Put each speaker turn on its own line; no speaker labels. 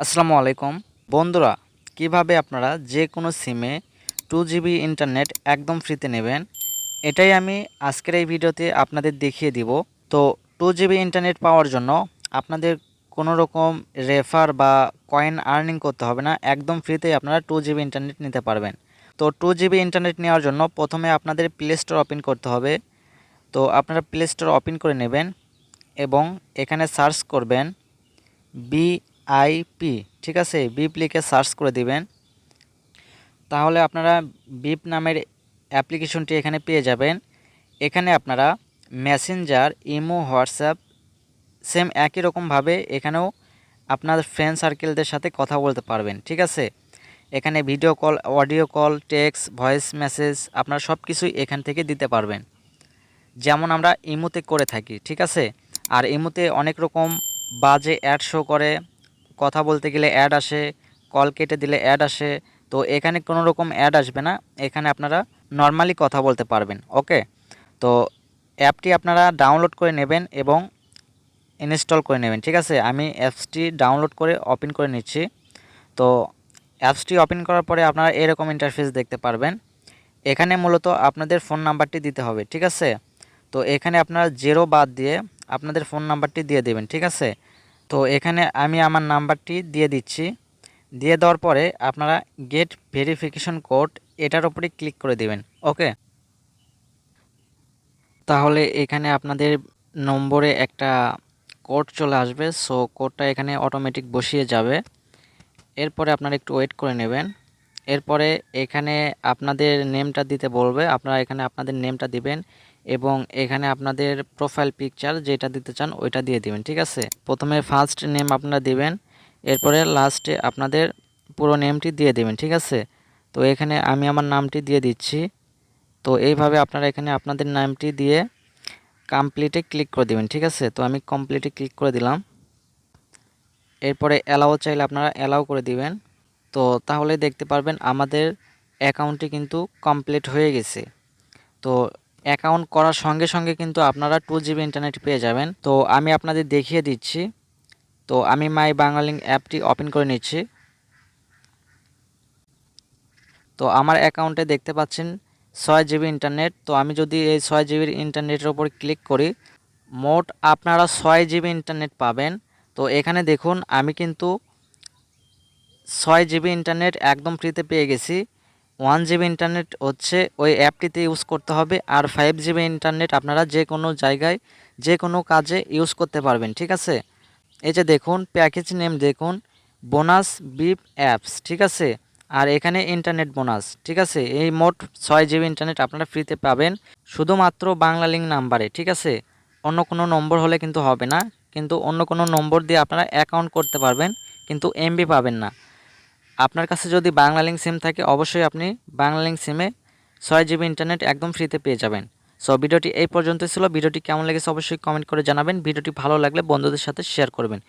আসসালামু আলাইকুম। বন্ধুরা, কীভাবে আপনারা যে কোনো সিমে টু জিবি ইন্টারনেট একদম ফ্রিতে নেবেন, এটাই আমি আজকের এই ভিডিওতে আপনাদের দেখিয়ে দিব। তো টু জিবি ইন্টারনেট পাওয়ার জন্য আপনাদের কোনো রকম রেফার বা কয়েন আর্নিং করতে হবে না, একদম ফ্রিতেই আপনারা টু জিবি ইন্টারনেট নিতে পারবেন। তো টু জিবি ইন্টারনেট নেওয়ার জন্য প্রথমে আপনাদের প্লে স্টোর ওপেন করতে হবে। তো আপনারা প্লে স্টোর ওপেন করে নেবেন এবং এখানে সার্চ করবেন বিআইপি ঠিক আছে? বিপ লিখে সার্চ করে দিবেন। তাহলে আপনারা বিপ নামের অ্যাপ্লিকেশনটি এখানে পেয়ে যাবেন। এখানে আপনারা মেসেঞ্জার ইমো হোয়াটসঅ্যাপ সেম একই রকমভাবে এখানেও আপনার ফ্রেন্ড সার্কেলদের সাথে কথা বলতে পারবেন, ঠিক আছে? এখানে video call audio call text voice message আপনারা সব কিছুই এখান থেকে দিতে পারবেন। যেমন আমরা ইমোতে করে থাকি, ঠিক আছে? আর ইমোতে অনেক রকম বাজে অ্যাড শো করে। কথা বলতে গেলে অ্যাড আসে কল কেটে দিলে অ্যাড আসে, তো এখানে কোনো রকম অ্যাড আসবে না। এখানে আপনারা নর্মালি কথা বলতে পারবেন ওকে তো অ্যাপটি আপনারা ডাউনলোড করে নেবেন এবং ইনস্টল করে নেবেন, ঠিক আছে? আমি অ্যাপসটি ডাউনলোড করে ওপেন করে নিচ্ছি। তো অ্যাপসটি ওপেন করার পরে আপনারা এরকম ইন্টারফেস দেখতে পারবেন। এখানে মূলত আপনাদের ফোন নাম্বারটি দিতে হবে, ঠিক আছে? তো এখানে আপনারা জিরো বাদ দিয়ে আপনাদের ফোন নাম্বারটি দিয়ে দেবেন, ঠিক আছে? তো এখানে আমি আমার নাম্বারটি দিয়ে দিচ্ছি। দিয়ে দেওয়ার পরে আপনারা গেট ভেরিফিকেশন কোড এটার উপরে ক্লিক করে দিবেন ওকে তাহলে এখানে আপনাদের নম্বরে একটা কোড চলে আসবে সো কোডটা এখানে অটোমেটিক বসিয়ে যাবে। এরপরে আপনারা একটু ওয়েট করে নেবেন। এরপরে এখানে আপনাদের নেমটা দিতে বলবে, আপনারা এখানে আপনাদের নেমটা দিবেন। এবং এখানে আপনাদের প্রোফাইল পিকচার যেটা দিতে চান ওইটা দিয়ে দিবেন, ঠিক আছে? প্রথমে ফার্স্ট নেম আপনারা দিবেন, এরপরে লাস্টে আপনাদের পুরো নেমটি দিয়ে দেবেন, ঠিক আছে? তো এখানে আমি আমার নামটি দিয়ে দিচ্ছি। তো এইভাবে আপনারা এখানে আপনাদের নামটি দিয়ে কমপ্লিটে ক্লিক করে দেবেন, ঠিক আছে? তো আমি কমপ্লিটে ক্লিক করে দিলাম। এরপরে অ্যালাও চাইলে আপনারা অ্যালাও করে দিবেন। তো তাহলে দেখতে পারবেন আমাদের অ্যাকাউন্টটি কিন্তু কমপ্লিট হয়ে গেছে। তো অ্যাকাউন্ট করার সঙ্গে সঙ্গে কিন্তু আপনারা টু জিবি ইন্টারনেট পেয়ে যাবেন। তো আমি আপনাদের দেখিয়ে দিচ্ছি। তো আমি মাই বাংলালিং অ্যাপটি ওপেন করে নিচ্ছি। তো আমার অ্যাকাউন্টে দেখতে পাচ্ছেন ছয় জিবি ইন্টারনেট তো আমি যদি এই ছয় জিবির ইন্টারনেটের ওপর ক্লিক করি, মোট আপনারা ছয় জিবি ইন্টারনেট পাবেন। তো এখানে দেখুন, আমি কিন্তু ছয় জিবি ইন্টারনেট একদম ফ্রিতে পেয়ে গেছি। ওয়ান জিবি ইন্টারনেট হচ্ছে ওই অ্যাপটিতে ইউজ করতে হবে আর ফাইভ জিবি ইন্টারনেট আপনারা যে কোনো জায়গায়, যে কোনো কাজে ইউজ করতে পারবেন, ঠিক আছে? এই যে দেখুন, প্যাকেজ নেম দেখুন, বোনাস বিপ অ্যাপস, ঠিক আছে? আর এখানে ইন্টারনেট বোনাস, ঠিক আছে? এই মোট ছয় জিবি ইন্টারনেট আপনারা ফ্রিতে পাবেন, শুধুমাত্র বাংলা লিঙ্ক নাম্বারে, ঠিক আছে? অন্য কোনো নম্বর হলে কিন্তু হবে না, কিন্তু অন্য কোনো নম্বর দিয়ে আপনারা অ্যাকাউন্ট করতে পারবেন, কিন্তু এমবি পাবেন না। আপনার কাছে যদি বাংলা লিঙ্ক সিম থাকে, অবশ্যই আপনি বাংলা লিঙ্ক সিমে ছয় জিবি ইন্টারনেট একদম ফ্রিতে পেয়ে যাবেন। সো ভিডিওটি এই পর্যন্ত ছিল। ভিডিওটি কেমন লেগেছে অবশ্যই কমেন্ট করে জানাবেন। ভিডিওটি ভালো লাগলে বন্ধুদের সাথে শেয়ার করবেন।